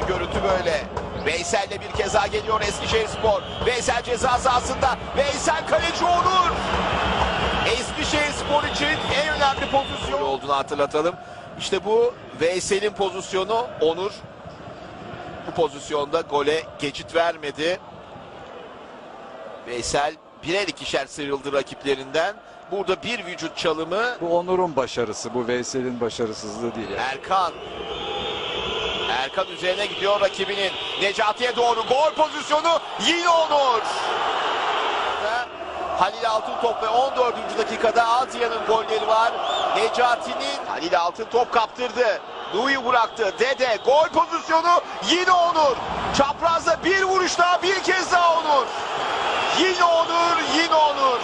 Görüntü böyle. Veysel'le bir kez daha geliyor Eskişehir Spor. Veysel ceza sahasında. Veysel kaleci Onur. Eskişehir Spor için en önemli pozisyon olduğunu hatırlatalım. İşte bu Veysel'in pozisyonu Onur. Bu pozisyonda gole geçit vermedi. Veysel birer ikişer sıyrıldı rakiplerinden. Burada bir vücut çalımı Bu Onur'un başarısı, bu Veysel'in başarısızlığı değil. Yani. Erkan. Erkan üzerine gidiyor rakibinin. Necati'ye doğru gol pozisyonu yine Onur. Halil Altıntop ve 14. dakikada Azya'nın golleri var. Necati'nin Halil Altıntop kaptırdı. Nui bıraktı. Dede gol pozisyonu yine Onur. Çaprazda bir vuruş daha bir kez daha Onur. Yine Onur, yine Onur.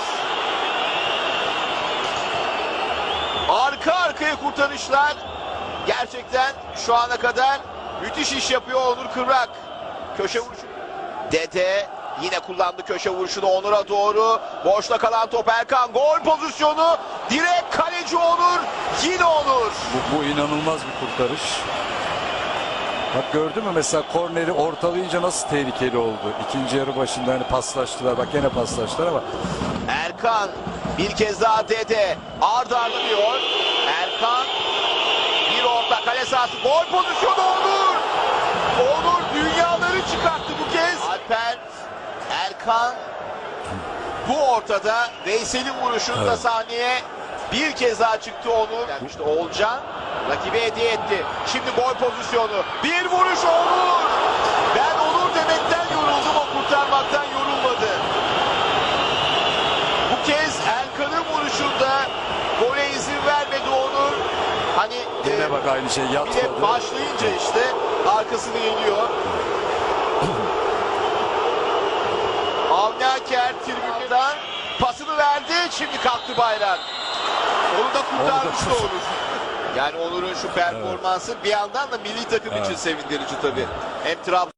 Arka arkaya kurtarışlar. Gerçekten şu ana kadar müthiş iş yapıyor Onur Kıvrak. Köşe vuruşu. Dede yine kullandı köşe vuruşunu Onur'a doğru. Boşta kalan top Erkan. Gol pozisyonu. Direkt kaleci Onur. Yine Onur. Bu, bu inanılmaz bir kurtarış. Bak gördün mü mesela korneri ortalayınca nasıl tehlikeli oldu. İkinci yarı başında hani paslaştılar. Bak gene paslaştılar ama Erkan bir kez daha Dede. Arda arda diyor. Erkan bir orta kale sahası. Gol pozisyonu Onur. Onur dünyaları çıkarttı bu kez. Alper Erkan bu ortada Veysel'in vuruşunda Evet. sahneye bir kez daha çıktı Onur. İşte Oğulcan rakibe hediye etti. Şimdi gol pozisyonu. Bir vuruş Onur. Ben Onur demekten yoruldum o kurtarmaktan yorulmadı. Bu kez Erkan'ın vuruşunda gole izin vermedi Onur. Hani e, yine bak aynı şey bir de yatmadı. başlayınca işte arkasını geliyor. Avni Aker tribünden pasını verdi. Şimdi kalktı bayrak. Onu da kurtarmıştı Orada- Onur. Yani Onur'un şu performansı bir yandan da milli takım için sevindirici tabii. Hem Trabzon